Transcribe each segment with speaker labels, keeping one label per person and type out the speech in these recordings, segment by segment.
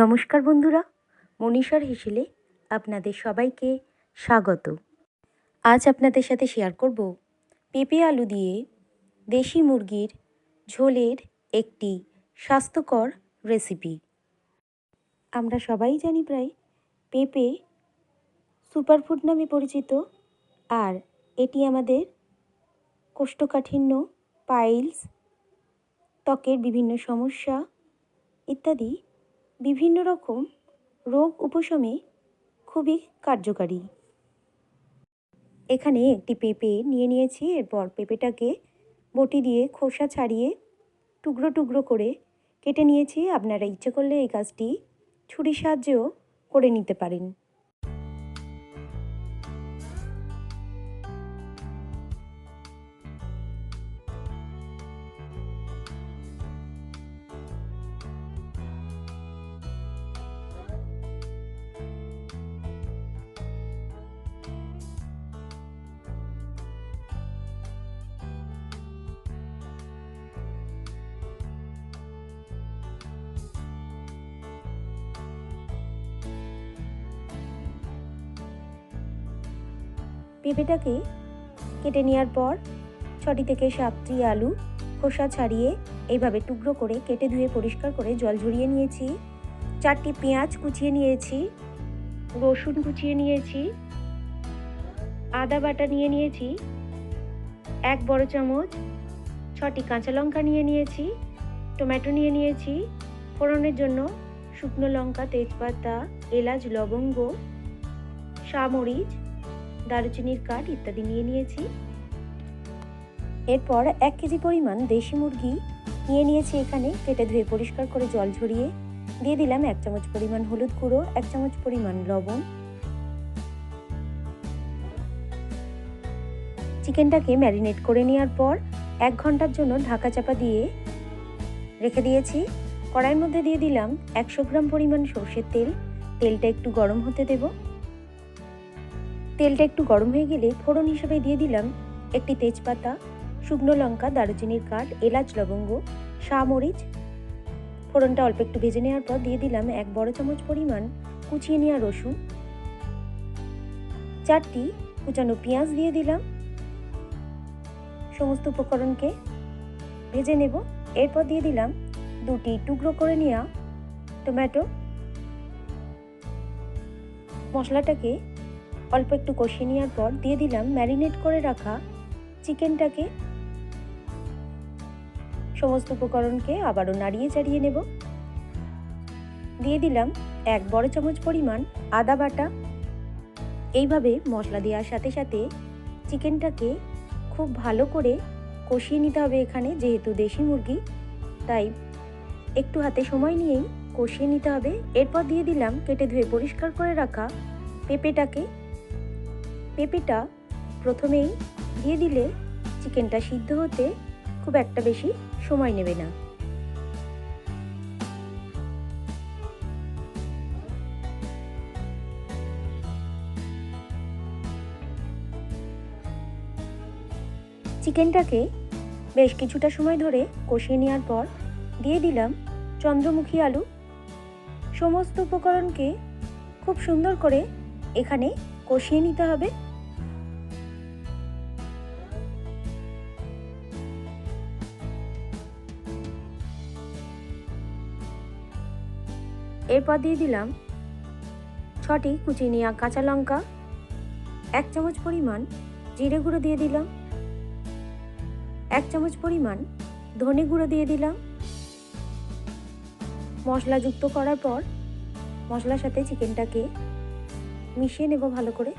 Speaker 1: নমস্কার বন্ধুরা, মনীষার হেসেলে আপনাদের সবাইকে স্বাগত। আজ আপনাদের সাথে শেয়ার করব পেঁপে আলু দিয়ে দেশি মুরগির ঝোলের একটি স্বাস্থ্যকর রেসিপি আমরা সবাই জানি প্রায় পেঁপে সুপারফুড নামে পরিচিত, আর এটি আমাদের কোষ্ঠকাঠিন্য পাইলস ত্বকের বিভিন্ন সমস্যা ইত্যাদি বিভিন্ন রকম রোগ উপশমে খুবই কার্যকারী। এখানে একটি পেঁপে নিয়ে নিয়েছি, এরপর পেঁপেটাকে বটি দিয়ে খোসা ছাড়িয়ে টুকরো টুকরো করে কেটে নিয়েছি। আপনারা ইচ্ছে করলে এই কাজটি ছুরির সাহায্যেও করে নিতে পারেন। পেঁপেটাকে কেটে নেওয়ার পর ছটি থেকে সাতটি আলু খোসা ছাড়িয়ে এইভাবে টুকরো করে কেটে ধুয়ে পরিষ্কার করে জল ঝরিয়ে নিয়েছি। চারটি পেঁয়াজ কুচিয়ে নিয়েছি, রসুন কুচিয়ে নিয়েছি, আদা বাটা নিয়ে নিয়েছি, এক বড় চামচ, ছটি কাঁচা লঙ্কা নিয়ে নিয়েছি, টমেটো নিয়ে নিয়েছি, ফোড়নের জন্য শুকনো লঙ্কা, তেজপাতা, এলাচ, লবঙ্গ সামরিচ দারুচিনির কাঠ ইত্যাদি নিয়ে নিয়েছি। এরপর এক কেজি পরিমাণ দেশি মুরগি নিয়ে নিয়েছি এখানে। কেটে ধুয়ে পরিষ্কার করে জল ঝরিয়ে দিয়ে দিলাম এক চামচ পরিমাণ হলুদ গুঁড়ো, এক চামচ পরিমাণ লবণ। চিকেনটাকে ম্যারিনেট করে নেওয়ার পর এক ঘণ্টার জন্য ঢাকা চাপা দিয়ে রেখে দিয়েছি। কড়াইয়ের মধ্যে দিয়ে দিলাম একশো গ্রাম পরিমাণ সর্ষের তেল। তেলটা একটু গরম হতে দেবো। তেলটা একটু গরম হয়ে গেলে ফোড়ন হিসেবে দিয়ে দিলাম একটি তেজপাতা, শুকনো লঙ্কা, দারুচিনির কাঠ, এলাচ, লবঙ্গ মরিচ ফোড়নটা অল্প একটু ভেজে নেওয়ার পর দিয়ে দিলাম এক বড় চামচ পরিমাণ কুচিয়ে নেওয়া রসুন। চারটি কুচানো পেঁয়াজ দিয়ে দিলাম। সমস্ত উপকরণকে ভেজে নেব। এরপর দিয়ে দিলাম দুটি টুকরো করে নেওয়া টমেটো। মশলাটাকে অল্প একটু কষিয়ে নেওয়ার পর দিয়ে দিলাম ম্যারিনেট করে রাখা চিকেনটাকে। সমস্ত উপকরণকে আবারও নাড়িয়ে চাড়িয়ে নেব। দিয়ে দিলাম এক বড় চামচ পরিমাণ আদা বাটা। এইভাবে মশলা দেওয়ার সাথে সাথে চিকেনটাকে খুব ভালো করে কষিয়ে নিতে হবে এখানে, যেহেতু দেশি মুরগি, তাই একটু হাতে সময় নিয়েই কষিয়ে নিতে হবে। এরপর দিয়ে দিলাম কেটে ধুয়ে পরিষ্কার করে রাখা পেঁপেটাকে। পেঁপেটা প্রথমেই দিয়ে দিলে চিকেনটা সিদ্ধ হতে খুব একটা বেশি সময় নেবে না। চিকেনটাকে বেশ কিছুটা সময় ধরে কষিয়ে নেওয়ার পর দিয়ে দিলাম চন্দ্রমুখী আলু। সমস্ত উপকরণকে খুব সুন্দর করে এখানে কষিয়ে নিতে হবে। এরপর দিয়ে দিলাম ছটি কুচি কাঁচা লঙ্কা, এক চামচ পরিমাণ জিরে গুঁড়ো দিয়ে দিলাম, এক চামচ পরিমাণ ধনে গুঁড়ো দিয়ে দিলাম। মশলা যুক্ত করার পর মশলার সাথে চিকেনটাকে মিশিয়ে নেব ভালো করে।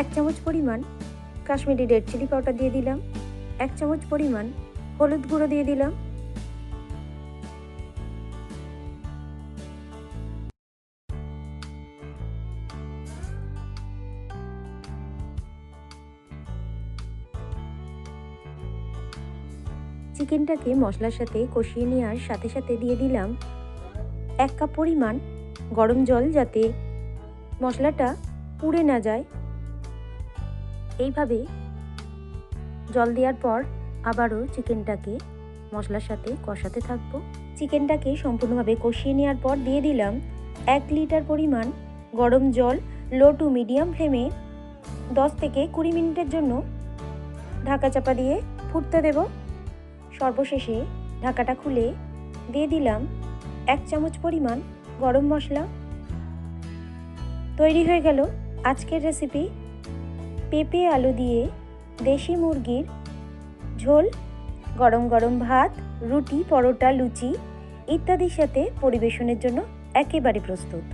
Speaker 1: এক চামচ পরিমাণ কাশ্মীরি রেড চিলি পাউডার দিয়ে দিলাম। এক চামচ পরিমাণ হলুদ গুঁড়ো দিয়ে দিলাম। চিকেনটাকে মশলার সাথে কষিয়ে নেওয়ার সাথে সাথে দিয়ে দিলাম এক কাপ পরিমাণ গরম জল যাতে মশলাটা পুড়ে না যায়। এইভাবে জল দেওয়ার পর আবারও চিকেনটাকে মশলার সাথে কষাতে থাকব। চিকেনটাকে সম্পূর্ণভাবে কষিয়ে নেওয়ার পর দিয়ে দিলাম এক লিটার পরিমাণ গরম জল, লো টু মিডিয়াম ফ্লেমে দশ থেকে কুড়ি মিনিটের জন্য ঢাকা চাপা দিয়ে ফুটতে দেব। সর্বশেষে ঢাকাটা খুলে দিয়ে দিলাম এক চামচ পরিমাণ গরম মশলা। তৈরি হয়ে গেল আজকের রেসিপি পেঁপে আলু দিয়ে দেশি মুরগির ঝোল, গরম গরম ভাত, রুটি, পরোটা, লুচি ইত্যাদির সাথে পরিবেশনের জন্য একেবারে প্রস্তুত।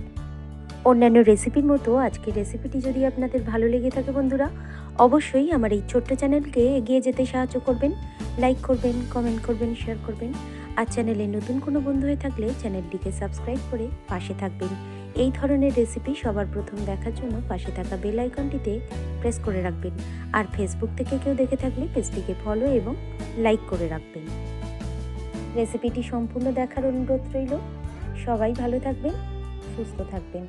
Speaker 1: অন্যান্য রেসিপির মতো আজকের রেসিপিটি যদি আপনাদের ভালো লেগে থাকে বন্ধুরা, অবশ্যই আমার এই ছোট্ট চ্যানেলকে এগিয়ে যেতে সাহায্য করবেন, লাইক করবেন, কমেন্ট করবেন, শেয়ার করবেন। আর চ্যানেলে নতুন কোনো বন্ধু হয়ে থাকলে চ্যানেলটিকে সাবস্ক্রাইব করে পাশে থাকবেন। এই ধরনের রেসিপি সবার প্রথম দেখার জন্য পাশে থাকা বেল আইকনটিতে প্রেস করে রাখবেন। আর ফেসবুক থেকে কেউ দেখে থাকলে পেজটিকে ফলো এবং লাইক করে রাখবেন। রেসিপিটি সম্পূর্ণ দেখার অনুরোধ রইল। সবাই ভালো থাকবেন, সুস্থ থাকবেন।